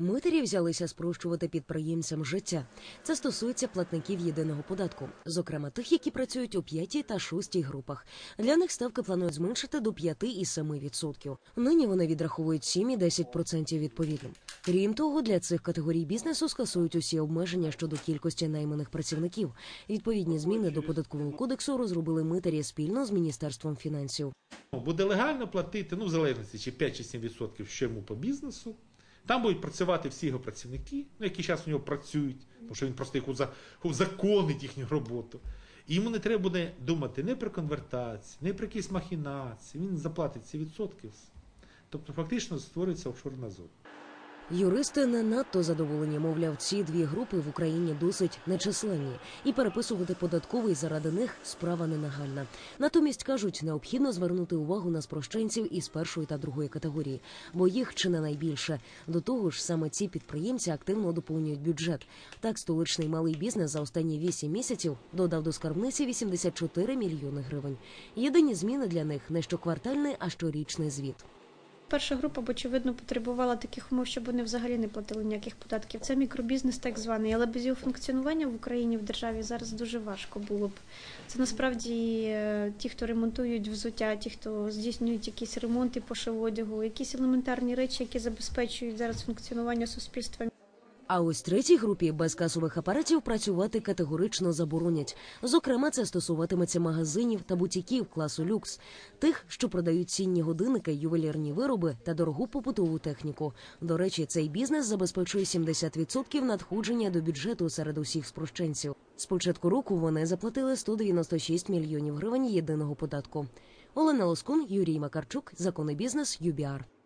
Митарі взялися спрощувати підприємцям життя. Це стосується платників єдиного податку, зокрема тих, які працюють у п'ятій та шостій групах. Для них ставки планують зменшити до 5 і 7%. Нині вони відраховують 7 і 10% відповідно. Крім того, для цих категорій бізнесу скасують усі обмеження щодо кількості найманих працівників. Відповідні зміни до податкового кодексу розробили митарі спільно з міністерством фінансів. Буде легально платити, ну, в залежності, чи 5 чи 7% що йому по бізнесу. Там будуть працювати всі його працівники, ну, які зараз у нього працюють, тому що він просто їх уза- узаконить їхню роботу. І йому не треба буде думати не про конвертацію, не про якісь махінації. Він заплатить ці відсотки. Тобто фактично створюється офшорна зона. Юристи не надто задоволені, мовляв, ці дві групи в Україні досить нечисленні, і переписувати податковий заради них справа не нагальна. Натомість кажуть, необхідно звернути увагу на спрощенців із першої та другої категорії, бо їх чи не найбільше. До того ж, саме ці підприємці активно доповнюють бюджет. Так, столичний малий бізнес за останні 8 місяців додав до скарбниці 84 мільйони гривень. Єдині зміни для них не щоквартальний, а щорічний звіт. Перша група, б, очевидно, потребувала таких умов, щоб вони взагалі не платили ніяких податків. Це мікробізнес, так званий, але без його функціонування в Україні в державі зараз дуже важко було б. Це насправді е, ті, хто ремонтують взуття, ті, хто здійснюють якісь ремонти пошив одягу, якісь елементарні речі, які забезпечують зараз функціонування суспільства. А ось третій групі без касових апаратів працювати категорично заборонять. Зокрема, це стосуватиметься магазинів та бутіків класу люкс, тих, що продають цінні годинники, ювелірні вироби та дорогу побутову техніку. До речі, цей бізнес забезпечує 70% надходження до бюджету серед усіх спрощенців. З початку року вони заплатили 196 мільйонів гривень єдиного податку. Олена Лоскун, Юрій Макарчук, закони бізнес, ЮБІАР.